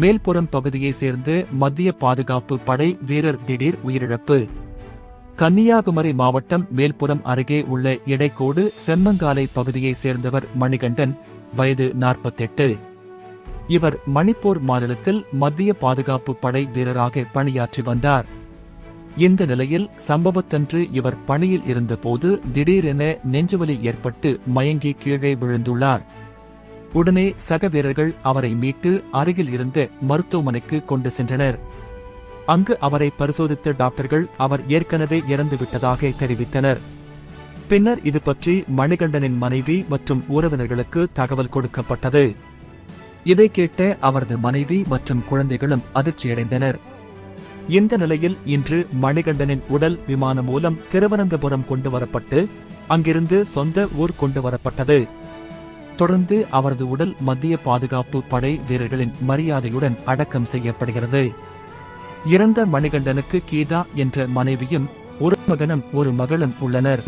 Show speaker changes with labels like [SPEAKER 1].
[SPEAKER 1] மேல்புறம் பகுதியை சேர்ந்து மத்திய பாதுகாப்பு படை வீரர் திடீர் உயிரிழப்பு. கன்னியாகுமரி மாவட்டம் மேல்புறம் அருகே உள்ள இடைக்கோடு செம்மங்காலை பகுதியை சேர்ந்தவர் மணிகண்டன் வயது நாற்பத்தெட்டு. இவர் மணிப்பூர் மாநிலத்தில் மத்திய பாதுகாப்பு படை வீரராக பணியாற்றி வந்தார். இந்த நிலையில் சம்பவத்தன்று இவர் பணியில் இருந்தபோது திடீரென நெஞ்சுவலி ஏற்பட்டு மயங்கி கீழே விழுந்துள்ளார். உடனே சக வீரர்கள் அவரை மீட்டு அருகில் இருந்து மருத்துவமனைக்கு கொண்டு சென்றனர். அங்கு அவரை பரிசோதித்த டாக்டர்கள் அவர் ஏற்கனவே இறந்துவிட்டதாக தெரிவித்தனர். பின்னர் இது பற்றி மணிகண்டனின் மனைவி மற்றும் உறவினர்களுக்கு தகவல் கொடுக்கப்பட்டது. இதை கேட்ட அவரது மனைவி மற்றும் குழந்தைகளும் அதிர்ச்சியடைந்தனர். இந்த நிலையில் இன்று மணிகண்டனின் உடல் விமானம் மூலம் திருவனந்தபுரம் கொண்டு வரப்பட்டு அங்கிருந்து சொந்த ஊர் கொண்டு வரப்பட்டது. தொடர்ந்து அவரது உடல் மத்திய பாதுகாப்பு படை வீரர்களின் மரியாதையுடன் அடக்கம் செய்யப்படுகிறது. இறந்த மணிகண்டனுக்கு கீதா என்ற மனைவியும் ஒரு மகனும் ஒரு மகளும் உள்ளனர்.